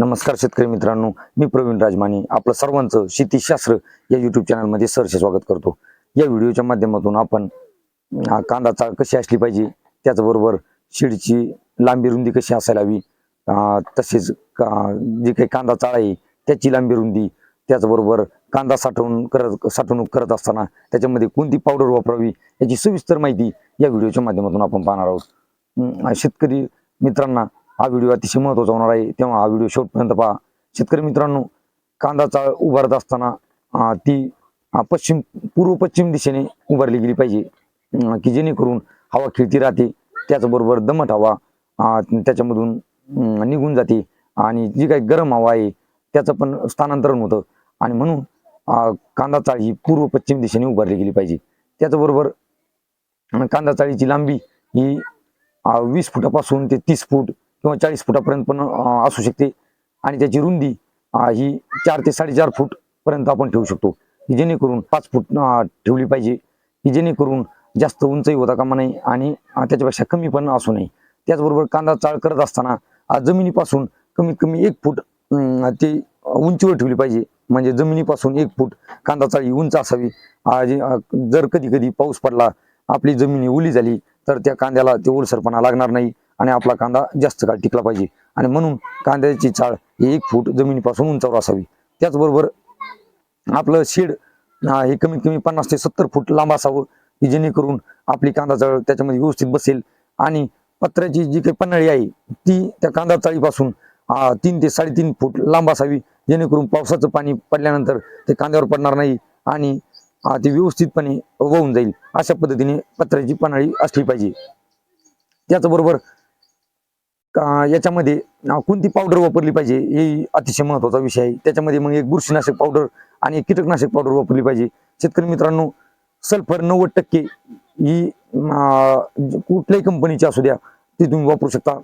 नमस्कार शेतकरी मित्रांनो मी प्रवीण राजमाने आपलं सर्वांचं शेतीशास्त्र या युट्यूब चॅनलमध्ये सरसे स्वागत करतो. या व्हिडिओच्या माध्यमातून आपण कांदा चाळ कशी असली पाहिजे त्याचबरोबर शिडची लांबी रुंदी कशी असायला हवी तसेच का- जी काही कांदा चाळ आहे त्याची लांबी रुंदी त्याचबरोबर कांदा साठवून करत साठवणूक करत असताना त्याच्यामध्ये कोणती पावडर वापरावी याची सविस्तर माहिती या व्हिडिओच्या माध्यमातून आपण पाहणार आहोत. शेतकरी मित्रांना हा व्हिडिओ अतिशय महत्त्वाचा होणार आहे. तेव्हा हा व्हिडिओ शेवटपर्यंत पहा. शेतकरी मित्रांनो कांदा चाळ उभारत असताना ती पश्चिम पूर्व पश्चिम दिशेने उभारली गेली पाहिजे. की जेणेकरून हवा खिळती राहते. त्याचबरोबर दमट हवा त्याच्यामधून निघून जाते. आणि जी काही गरम हवा आहे त्याचं पण स्थानांतरण होतं. आणि म्हणून कांदा चाळ ही पूर्व पश्चिम दिशेने उभारली गेली पाहिजे. त्याचबरोबर कांदा चाळीची लांबी ही वीस फुटापासून ते तीस फूट किंवा चाळीस फुटापर्यंत पण असू शकते. आणि त्याची रुंदी ही चार ते साडेचार फूट पर्यंत आपण ठेवू शकतो. की जेणेकरून पाच फूट ठेवली पाहिजे. की जेणेकरून जास्त उंचही होता कामा नाही आणि त्याच्यापेक्षा कमी पण असू नये. त्याचबरोबर कांदा चाळ करत असताना जमिनीपासून कमीत कमी एक फूट अं, ते उंचीवर ठेवली पाहिजे. म्हणजे जमिनीपासून एक फूट कांदा चाळी उंच असावी. जर कधी कधी पाऊस पडला आपली जमिनी ओली झाली तर त्या कांद्याला ते ओलसरपणा लागणार नाही. आणि आपला कांदा जास्त काळ टिकला पाहिजे. आणि म्हणून कांद्याची चाळ ही एक फूट जमिनीपासून उंचावर असावी. त्याचबरोबर आपलं शेड हे कमीत कमी पन्नास ते सत्तर फूट लांब असावं की जेणेकरून आपली कांदा चाळ त्याच्यामध्ये व्यवस्थित बसेल. आणि पत्र्याची जी काही पन्हाळी आहे ती त्या कांदा चाळीपासून तीन ते साडेतीन फूट लांब असावी. जेणेकरून पावसाचं पाणी पडल्यानंतर ते कांद्यावर पडणार नाही आणि ती व्यवस्थितपणे वाहून जाईल. अशा पद्धतीने पत्र्याची पन्हाळी असली पाहिजे. त्याचबरोबर याच्यामध्ये कोणती पावडर वापरली पाहिजे हे अतिशय महत्त्वाचा विषय आहे. त्याच्यामध्ये मग एक बुरशीनाशक पावडर आणि कीटकनाशक पावडर वापरली पाहिजे. शेतकरी मित्रांनो सल्फर नव्वद टक्के ही कुठल्याही कंपनीची असू द्या ती तुम्ही वापरू शकता.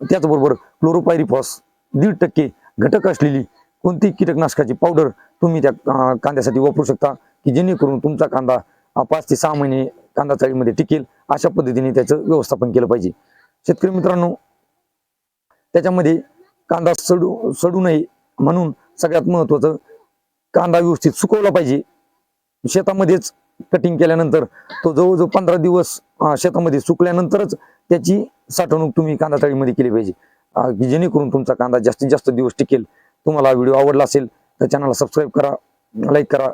त्याचबरोबर क्लोरोपायरिफॉस दीड टक्के घटक असलेली कोणती कीटकनाशकाची पावडर तुम्ही त्या कांद्यासाठी वापरू शकता की जेणेकरून तुमचा कांदा पाच ते सहा महिने कांदा चाळीमध्ये टिकेल अशा पद्धतीने त्याचं व्यवस्थापन केलं पाहिजे. शेतकरी मित्रांनो त्याच्यामध्ये कांदा सडू सडू नये म्हणून सगळ्यात महत्वाचं कांदा व्यवस्थित सुकवला पाहिजे. शेतामध्येच कटिंग केल्यानंतर तो जवळजवळ पंधरा दिवस शेतामध्ये सुकल्यानंतरच त्याची साठवणूक तुम्ही कांदा तळीमध्ये केली पाहिजे. की जेणेकरून तुमचा कांदा जास्तीत जास्त दिवस टिकेल. तुम्हाला व्हिडिओ आवडला असेल तर चॅनलला सबस्क्राईब करा लाईक करा